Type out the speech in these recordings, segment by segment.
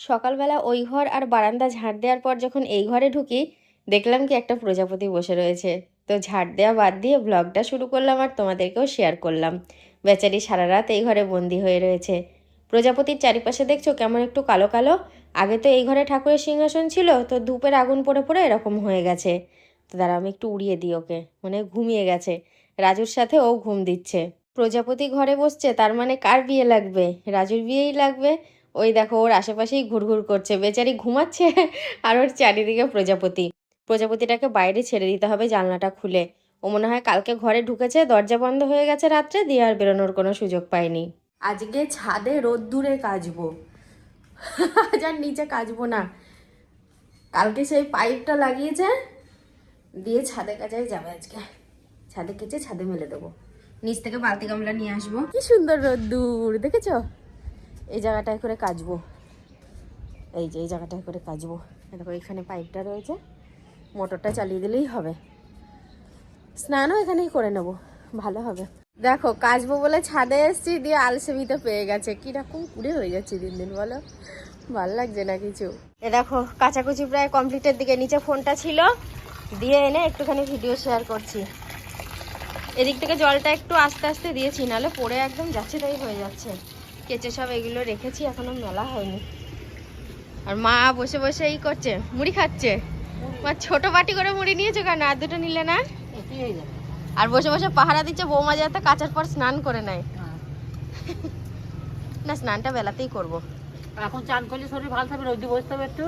সকালবেলা ওই ঘর আর বারান্দা ঝাড় দেওয়ার পর যখন এই ঘরে ঢুকি, দেখলাম কি একটা প্রজাপতি বসে রয়েছে। তো ঝাড় দেওয়া বাদ দিয়ে ব্লগটা শুরু করলাম আর তোমাদেরকেও শেয়ার করলাম। বেচারি সারা রাত এই ঘরে বন্দি হয়ে রয়েছে। প্রজাপতির চারিপাশে দেখছ কেমন একটু কালো কালো। আগে তো এই ঘরে ঠাকুরের সিংহাসন ছিল, তো ধূপের আগুন পড়ে পড়ে এরকম হয়ে গেছে। তো দাঁড়া আমি একটু উড়িয়ে দিই ওকে। মানে ঘুমিয়ে গেছে। রাজুর সাথে ও ঘুম দিচ্ছে। প্রজাপতি ঘরে বসছে, তার মানে কার বিয়ে লাগবে? রাজুর বিয়েই লাগবে। ওই দেখো ওর আশেপাশেই ঘুরঘুর করছে বেচারি ঘুমাচ্ছে আর ওর চারিদিকে প্রজাপতি। প্রজাপতিটাকে বাইরে ছেড়ে দিতে হবে জানলাটা খুলে। ও মনে হয় কালকে ঘরে ঢুকেছে দরজা বন্ধ হয়ে গেছে রাত্রে দিয়ে আর বেরোনোর কোনো সুযোগ পায়নি। আজকে ছাদে রোদ্দুরে কাচবো। আজ আর নিচে কাচবো না। কালকে সেই পাইপটা লাগিয়েছে দিয়ে ছাদে কাচাই যাবে আজকে। ছাদে কেচে ছাদে মেলে দেবো। নিচ থেকে বালতি গামলা নিয়ে আসব। কি সুন্দর রোদ্দুর দেখেছ? এই জায়গাটায় করে কাচবো। এই যে, এই জায়গাটায় করে কাচবো। দেখো, এখানে পাইপটা রয়েছে। মোটরটা চালিয়ে দিলেই হবে। স্নানও এখানেই করে নেব। ভালো হবে। দেখো, কাচবো বলে ছাদে এসছি, দিয়ে আলসেমিতে পেয়ে গেছে। কীরকম কুড়ে হয়ে যাচ্ছে দিন দিন, বলো? ভালো লাগছে না কিছু। এ দেখো, কাচাকুচি প্রায় কমপ্লিটের দিকে। নিচে ফোনটা ছিল, দিয়ে এনে একটুখানি ভিডিও শেয়ার করছি। এদিক থেকে জলটা একটু আস্তে আস্তে দিয়েছি, নাহলে পড়ে একদম যাচ্ছে তাই হয়ে যাচ্ছে। কেচে সব এগুলো রেখেছি এখনও মেলা হয়নি। আর মা বসে বসে এই করছে মুড়ি খাচ্ছে। মা ছোট বাটি করে মুড়ি নিয়েছো কেন? আর দুটো নিলে না? আর বসে বসে পাহারা দিচ্ছে বৌমা যাতে কাচার পর স্নান করে নেয়। না স্নানটা বেলাতেই করব। এখন চান করলে শরীর ভালো থাকবে রোদি বসতে হবে একটু।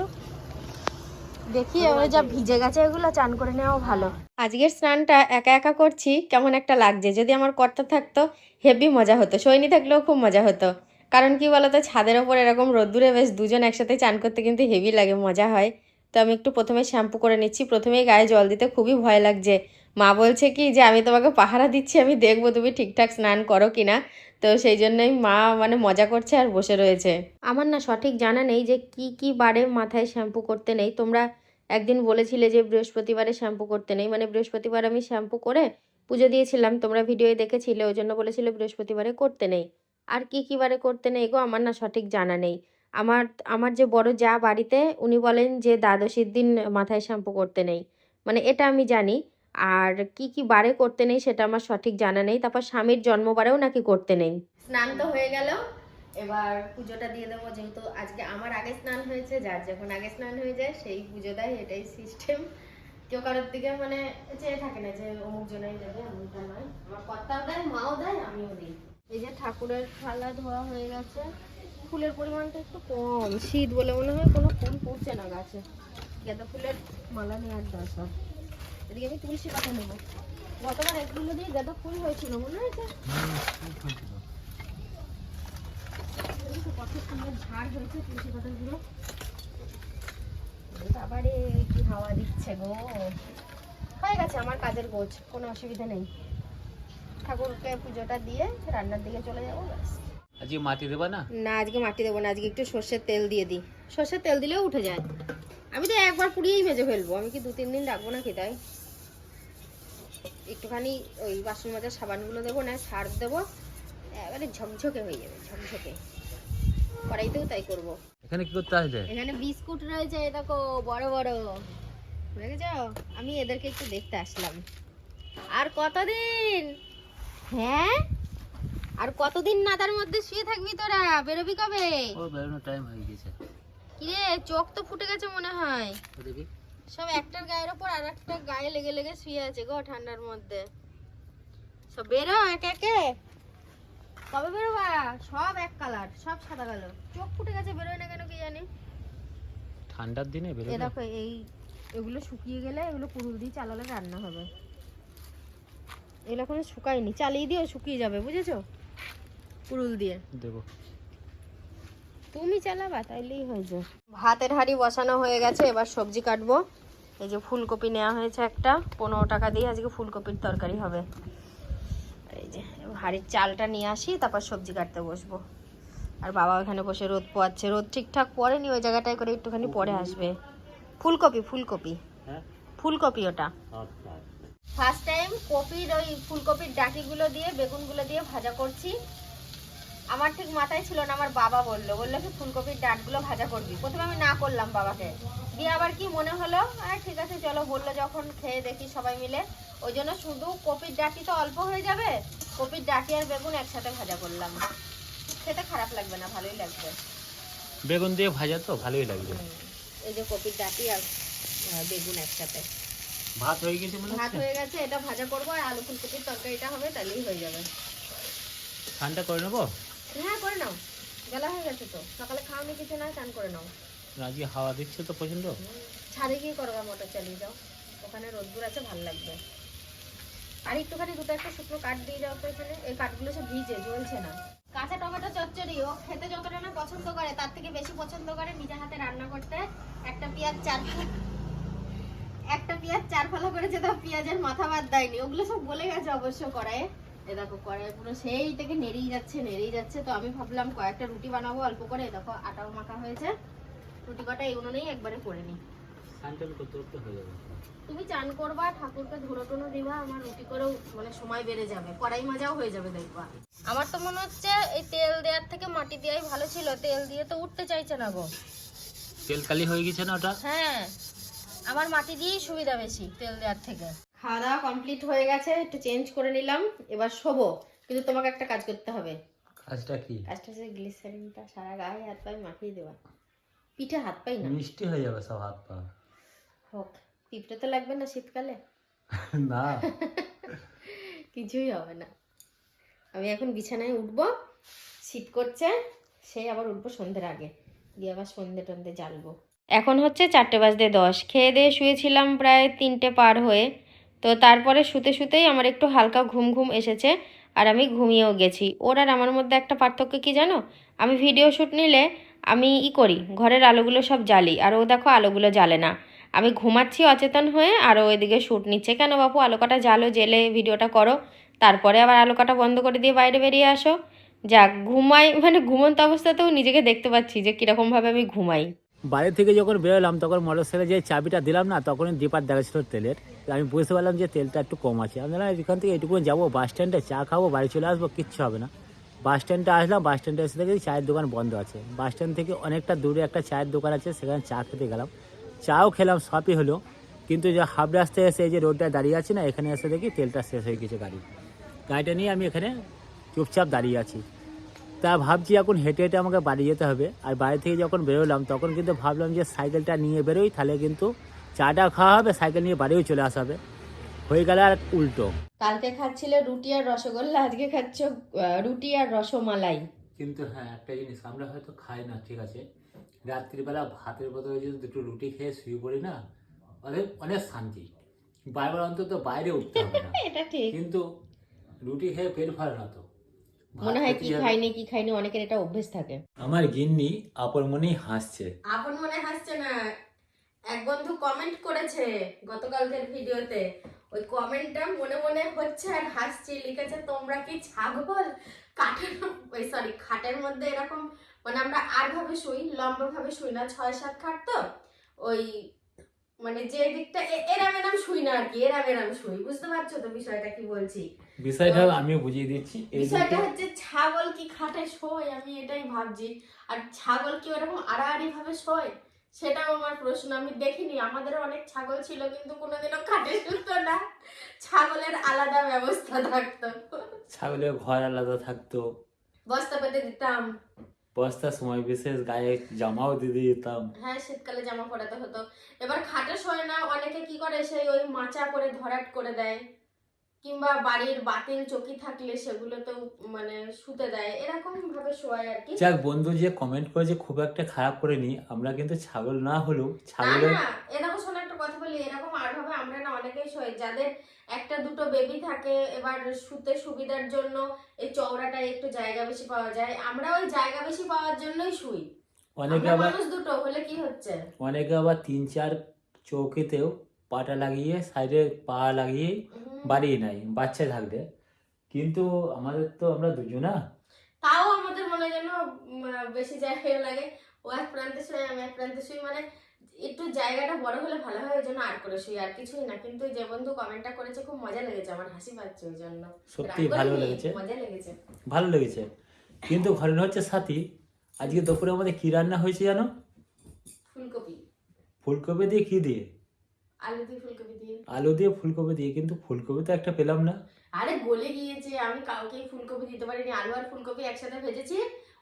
দেখি এবার যা ভিজে গেছে এগুলো চান করে নেওয়াও ভালো। আজকের স্নানটা একা একা করছি কেমন একটা লাগছে। যদি আমার কর্তা থাকতো হেভি মজা হতো। সৈনি থাকলেও খুব মজা হতো। কারণ কি বলতো, ছাদের ওপর এরকম রোদ্দুরে বেশ দুজন একসাথে চান করতে কিন্তু হেভি লাগে, মজা হয়। তো আমি একটু প্রথমে শ্যাম্পু করে নিচ্ছি। প্রথমেই গায়ে জল দিতে খুবই ভয় লাগছে। মা বলছে কি যে, আমি তোমাকে পাহারা দিচ্ছি, আমি দেখব তুমি ঠিকঠাক স্নান করো কিনা তো সেই জন্যই মা মানে মজা করছে আর বসে রয়েছে। আমার না সঠিক জানা নেই যে কি কি বারে মাথায় শ্যাম্পু করতে নেই। তোমরা একদিন বলেছিলে যে, বৃহস্পতিবারে শ্যাম্পু করতে নেই। মানে বৃহস্পতিবার আমি শ্যাম্পু করে পুজো দিয়েছিলাম, তোমরা ভিডিওয়ে দেখেছিলে, ওই জন্য বলেছিলে বৃহস্পতিবারে করতে নেই। আর কি কি বারে করতে নেই গো আমার না সঠিক জানা নেই। আমার আমার যে বড় যা বাড়িতে উনি বলেন যে দ্বাদশীর দিন মাথায় শ্যাম্পু করতে নেই। মানে এটা আমি জানি। আর কি কি বারে করতে নেই সেটা আমার সঠিক জানা নেই। তারপর স্বামীর জন্মবারেও নাকি করতে নেই। স্নান তো হয়ে গেল। এবার পুজোটা দিয়ে দেবো যেহেতু আজকে আমার আগে স্নান হয়েছে, যার যখন আগে স্নান হয়ে যায় সেই পুজো দেয়, এটাই সিস্টেম কেউ কারোর দিকে মানে চেয়ে থাকে না যে অমুক জনাই দেবে এমনটা নয়। আমার কর্তাও দেয়, মাও দেয়, আমিও দিই। এই যে ঠাকুরের থালা ধোয়া হয়ে গেছে। ফুলের পরিমাণটা একটু কম, শীত বলে মনে হয় কোনো ফুল পড়ছে না গাছে। গাঁদা ফুলের মালা নেওয়ার দরকার এদিকে আমি তুলসী পাতা নেব। গতবার এগুলো দিয়ে গাঁদা ফুল হয়েছিল, মনে হয়েছে কত সুন্দর ঝাড় হয়েছে তুলসী পাতাগুলো বাবারে কি হাওয়া দিচ্ছে গো। হয়ে গেছে আমার কাজের গোছ, কোনো অসুবিধা নেই। ঠাকুরকে পুজোটা দিয়ে রান্নার দিকে চলে যাব ব্যাস। আজকে মাটি দেবা না? না আজকে মাটি দেবো না আজকে একটু সর্ষের তেল দিয়ে দিই। সর্ষের তেল দিলেও উঠে যায়। আমি তো একবার পুড়িয়েই ভেজে ফেলব আমি কি দু তিন দিন রাখব না তাই? একটুখানি ওই বাসন মাজার সাবানগুলো দেবো না সার দেবো। এবারে ঝকঝকে হয়ে যাবে ঝকঝকে। কড়াইতেও তাই করব। এখানে কি করতে আসলে? এখানে বিস্কুট রয়েছে দেখো বড় বড়। দেখেছ আমি এদেরকে একটু দেখতে আসলাম। আর কতদিন? হ্যাঁ? আর কতদিন না তার মধ্যে শুয়ে থাকবি তোরা? বেরোবি কবে? ও বেরোনোর টাইম হয়ে গেছে কিরে চোখ তো ফুটে গেছে মনে হয়। দেখি সব একটার গায়ের ওপর আর একটা গায়ে লেগে লেগে শুয়ে আছে গো ঠান্ডার মধ্যে। সব বেরো একে একে। কবে বেরোবা? সব এক কালার সব সাদা কালো। চোখ ফুটে গেছে বেরোয় না কেন কি জানি? ঠান্ডার দিনে এ দেখো এই এগুলো শুকিয়ে গেলে এগুলো কুড়ুল দিয়ে চালালে রান্না হবে। এগুলো এখনও শুকায়নি। চালিয়ে দিও শুকিয়ে যাবে বুঝেছ? কুড়ুল দিয়ে। দেবো। তুমি চালাবা তাইলেই হয়ে হয়েছে ভাতের হাঁড়ি বসানো হয়ে গেছে এবার সবজি কাটবো। এই যে ফুলকপি নেওয়া হয়েছে একটা পনেরো টাকা দিয়ে আজকে ফুলকপির তরকারি হবে। এই যে এবার হাঁড়ির চালটা নিয়ে আসি তারপর সবজি কাটতে বসবো। আর বাবা ওখানে বসে রোদ পোয়াচ্ছে রোদ ঠিকঠাক পড়েনি ওই জায়গাটায় করে একটুখানি পরে আসবে। ফুলকপি ফুলকপি। হ্যাঁ। ফুলকপি ওটা। আচ্ছা। ফার্স্ট টাইম কপির ওই ফুলকপির ডাঁটিগুলো দিয়ে বেগুনগুলো দিয়ে ভাজা করছি। আমার ঠিক মাথায় ছিল না আমার বাবা বলল। বলল কি ফুলকপির ডাঁটগুলো ভাজা করবি। প্রথমে আমি না করলাম বাবাকে। দিয়ে আবার কি মনে হলো? আর ঠিক আছে চলো। বলল যখন খেয়ে দেখি সবাই মিলে। ওই জন্য শুধু কপির ডাঁটি তো অল্প হয়ে যাবে। কপির ডাঁটি আর বেগুন একসাথে ভাজা করলাম। খেতে খারাপ লাগবে না ভালোই লাগবে। বেগুন দিয়ে ভাজা তো ভালোই লাগবে। এই যে কপির ডাঁটি আর বেগুন একসাথে। ভাত হয়ে গেছে মনে ভাত হয়ে গেছে এটা ভাজা করব আর আলু ফুলকপির তরকারিটা হবে তাহলেই হয়ে যাবে। ঠান্ডা করে নেব? হ্যাঁ করে নাও। বেলা হয়ে গেছে তো সকালে খাওনি কিছু না চান করে নাও। আজকে হাওয়া দিচ্ছে তো প্রচণ্ড ছাদে গিয়ে করবা মোটর চালিয়ে যাও ওখানে রোদ্দুর আছে ভালো লাগবে। আর একটুখানি দুটো একটা শুকনো কাঠ দিয়ে যাও তো এখানে এই কাঠগুলো সব ভিজে জ্বলছে না। কাঁচা টমেটো চচ্চড়ি ও খেতে যতটা না পছন্দ করে তার থেকে বেশি পছন্দ করে নিজের হাতে রান্না করতে একটা পেঁয়াজ চার ফা- একটা পেঁয়াজ চার ফালা করেছে তো পেঁয়াজের মাথা বাদ দেয়নি ওগুলো সব বলে গেছে অবশ্য কড়াইয়ে। এ দেখো কড়াই পুরো সেই থেকে নেড়েই যাচ্ছে নেড়েই যাচ্ছে। তো আমি ভাবলাম কয়েকটা রুটি বানাবো অল্প করে। দেখো আটাও মাখা হয়েছে। রুটি কটা এই উনুনেই একবারে করে নিই। হয়ে তুমি চান করবা ঠাকুরকে ধুলো টুনো দিবা আমার রুটি করেও মানে সময় বেড়ে যাবে। কড়াই মাজাও হয়ে যাবে দেখবা। আমার তো মনে হচ্ছে এই তেল দেওয়ার থেকে মাটি দেওয়াই ভালো ছিল তেল দিয়ে তো উঠতে চাইছে না গো। তেল কালি হয়ে গেছে না ওটা? হ্যাঁ। আমার মাটি দিয়েই সুবিধা বেশি তেল দেওয়ার থেকে। খাওয়া দাওয়া কমপ্লিট হয়ে গেছে একটু চেঞ্জ করে নিলাম এবার শোবো। কিন্তু তোমাকে একটা কাজ করতে হবে। কাজটা কি? কাজটা হচ্ছে গ্লিসারিনটা সারা গায়ে হাত পায়ে মাখিয়ে দেওয়া। পিঠে হাত পাই না। মিষ্টি হয়ে যাবে সব হাত পা। হোক পিঁপড়ে তো লাগবে না শীতকালে। না। কিছুই হবে না। আমি এখন বিছানায় উঠবো শীত করছে সেই আবার উঠবো সন্ধ্যের আগে। দিয়ে আবার সন্ধে টন্ধে জ্বালবো। এখন হচ্ছে চারটে বাজতে দশ। খেয়ে দিয়ে শুয়েছিলাম প্রায় তিনটে পার হয়ে। তো তারপরে শুতে শুতেই আমার একটু হালকা ঘুম ঘুম এসেছে আর আমি ঘুমিয়েও গেছি। ওর আর আমার মধ্যে একটা পার্থক্য কি জানো? আমি ভিডিও শ্যুট নিলে আমি ই করি, ঘরের আলোগুলো সব জ্বালি আর ও দেখো আলোগুলো জ্বালে না। আমি ঘুমাচ্ছি অচেতন হয়ে আর ও এদিকে শ্যুট নিচ্ছে। কেন বাপু? আলোকাটা জ্বালো, জেলে ভিডিওটা করো। তারপরে আবার আলোকাটা বন্ধ করে দিয়ে বাইরে বেরিয়ে আসো। যাক, ঘুমাই মানে ঘুমন্ত অবস্থাতেও নিজেকে দেখতে পাচ্ছি যে কীরকমভাবে আমি ঘুমাই। বাড়ি থেকে যখন বেরোলাম, তখন মোটর সাইকেলে যে চাবিটা দিলাম না তখন দীপার দেখা ছিল তেলের আমি বুঝতে পারলাম যে তেলটা একটু কম আছে। আমি বললাম এখান থেকে এইটুকু যাব, বাস স্ট্যান্ডে চা খাব, বাড়ি চলে আসব, কিচ্ছু হবে না। বাস স্ট্যান্ডে আসলাম, বাস স্ট্যান্ডে এসে দেখি চায়ের দোকান বন্ধ আছে। বাস স্ট্যান্ড থেকে অনেকটা দূরে একটা চায়ের দোকান আছে, সেখানে চা খেতে গেলাম। চাও খেলাম, সবই হলো। কিন্তু যে হাফ রাস্তায় এসে এই যে রোডটা দাঁড়িয়ে আছে না, এখানে এসে দেখি তেলটা শেষ হয়ে গেছে গাড়ি। গাড়িটা নিয়ে আমি এখানে চুপচাপ দাঁড়িয়ে আছি। তা ভাবছি এখন হেঁটে হেঁটে আমাকে বাড়ি যেতে হবে। আর বাড়ি থেকে যখন বেরোলাম তখন কিন্তু ভাবলাম যে সাইকেলটা নিয়ে বেরোই তাহলে কিন্তু চাটা খাওয়া হবে সাইকেল নিয়ে বাড়িও চলে আসা হবে। হয়ে গেল আর উল্টো। কালকে খাচ্ছিলে রুটি আর রসগোল্লা আজকে খাচ্ছ রুটি আর রসমালাই। কিন্তু হ্যাঁ একটা জিনিস আমরা হয়তো খাই না ঠিক আছে? রাত্রিবেলা ভাতের বদলে যদি দুটো রুটি খেয়ে শুয়ে পড়ি না অনেক অনেক শান্তি। বারবার অন্তত বাইরে উঠতে হবে না। এটা ঠিক। কিন্তু রুটি খেয়ে পেট ভরে না তো। মনে হয় কি। খাইনি কি খাইনি অনেকের এটা অভ্যেস থাকে। আমার গিন্নি আপন মনেই হাসছে। আপন মনে হাসছে না। এক বন্ধু কমেন্ট করেছে গতকালকের ভিডিওতে। ওই কমেন্টটা মনে মনে হচ্ছে আর হাসছে। লিখেছে তোমরা কি ছাগল? কাঠের ওই সরি খাটের মধ্যে এরকম মানে আমরা আর ভাবে শুই লম্বা ভাবে শুই না ছয় সাত খাট তো। ওই মানে যে দিকটা এরাম এরাম শুই না আর কি এরাম এরাম শুই। বুঝতে পারছ তো বিষয়টা কি বলছি? বিষয়টা আমি বুঝিয়ে দিচ্ছি। বিষয়টা হচ্ছে ছাগল কি খাটে শোয়? আমি এটাই ভাবছি। আর ছাগল কি ওরকম আড়াআড়ি ভাবে শোয়? সেটাও আমার প্রশ্ন। আমি দেখিনি আমাদের অনেক ছাগল ছিল কিন্তু কোনোদিনও খাটে শুতো না। ছাগলের আলাদা ব্যবস্থা থাকতো। ছাগলের ঘর আলাদা থাকতো। বস্তা পেতে দিতাম। বস্তার সময় বিশেষ গায়ে জামাও দিয়ে দিতাম। হ্যাঁ শীতকালে জামা পরাতে হতো। এবার খাটে শোয় না অনেকে কি করে সেই ওই মাচা করে ধরাট করে দেয়। কিংবা বাড়ির বাতিল চকি থাকলে সেগুলো তো মানে শুতে দেয়। এরকম ভাবে শোয় আর কি। যাক বন্ধু যে কমেন্ট করেছে খুব একটা খারাপ করেনি আমরা কিন্তু ছাগল না হলেও না ছাগলের না এরকম শোনা একটা কথা বলি। এরকম আর ভাবে আমরা না অনেকেই শোয়। যাদের একটা দুটো বেবি থাকে এবার শুতে সুবিধার জন্য এই চওড়াটায় একটু জায়গা বেশি পাওয়া যায়। আমরা ওই জায়গা বেশি পাওয়ার জন্যই শুই। অনেকে আবার দুটো হলে কি হচ্ছে? অনেকে আবার তিন চার চৌকিতেও পাটা লাগিয়ে সাইডে পা লাগিয়ে বাড়িয়ে নেয় বাচ্চা থাকলে। কিন্তু আমাদের তো আমরা দুজনা। তাও আমাদের মনে যেন বেশি জায়গা লাগে। ও এক প্রান্তে শুয়ে আমি এক প্রান্তে শুই। মানে একটু জায়গাটা বড় হলে ভালো হয় ওই জন্য আর করে শুই। আর কিছুই না কিন্তু যে বন্ধু কমেন্টটা করেছে খুব মজা লেগেছে আমার হাসি পাচ্ছে ওই জন্য। সত্যি ভালো লেগেছে। মজা লেগেছে। ভালো লেগেছে। কিন্তু ঘটনা হচ্ছে সাথী আজকে দুপুরে আমাদের কি রান্না হয়েছে জানো? ফুলকপি। ফুলকপি দিয়ে কি দিয়ে? আলু দিয়ে ফুলকপি দিয়ে। আলু দিয়ে ফুলকপি দিয়ে কিন্তু ফুলকপি তো একটা পেলাম না। আরে গলে গিয়েছে আমি কাউকেই ফুলকপি দিতে পারিনি। আলু আর ফুলকপি একসাথে ভেজেছি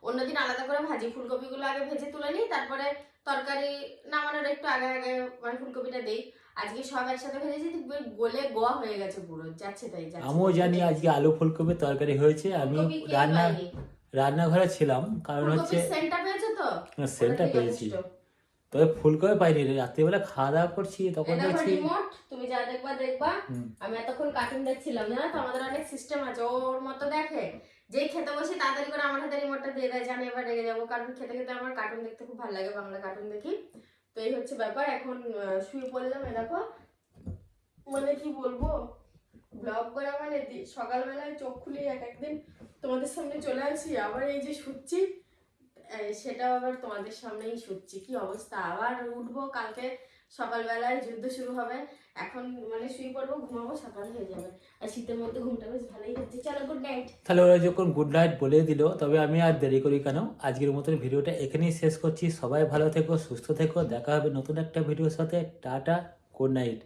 অন্যদিন আলাদা করে ভাজি। ফুলকপিগুলো আগে ভেজে তুলে নিই তারপরে তরকারি নামানোর একটু আগে আগে মানে ফুলকপিটা দেই। আজকে সব একসাথে ভেজেছি পুরো গলে গোয়া হয়ে গেছে পুরো। যাচ্ছে তাই যাচ্ছে। আমিও জানি আজকে আলু ফুলকপি তরকারি হয়েছে আমি রান্না। রান্নাঘরে ছিলাম কারণ হচ্ছে সেন্টার পেয়েছে তো? সেন্টার পেয়েছি। তবে ফুলকপি পাইনি রে রাত্রিবেলা খাওয়া দাওয়া করছি তখন দেখছি তুমি যা দেখবা দেখবা। আমি এতক্ষণ কার্টুন দেখছিলাম জানো তো? আমাদের অনেক সিস্টেম আছে ওর মতো দেখে। যেই খেতে বসে তাড়াতাড়ি করে আমার হাতে রিমোটটা দিয়ে দেয় জানি এবার রেগে যাব। কারণ খেতে খেতে আমার কার্টুন দেখতে খুব ভালো লাগে বাংলা কার্টুন দেখি। তো এই হচ্ছে ব্যাপার। এখন শুয়ে পড়লাম এ দেখো। মানে কি বলব? ব্লগ করা মানে সকালবেলায় চোখ খুলে এক একদিন তোমাদের সামনে চলে আসি আবার এই যে শুচ্ছি সেটাও আবার তোমাদের সামনেই শুচ্ছি কি অবস্থা? আবার উঠবো কালকে সকালবেলায়, যুদ্ধ শুরু হবে। এখন মানে শুয়ে পড়ব, ঘুমাবো সকাল হয়ে যাবে। আর শীতের মধ্যে ঘুমটা বেশ ভালোই হচ্ছে। চলো গুড নাইট তাহলে ওরা যখন গুড নাইট বলে দিল, তবে আমি আর দেরি করি কেন? আজকের মতন ভিডিওটা এখানেই শেষ করছি। সবাই ভালো থেকো, সুস্থ থেকো। দেখা হবে নতুন একটা ভিডিওর সাথে। Tata good night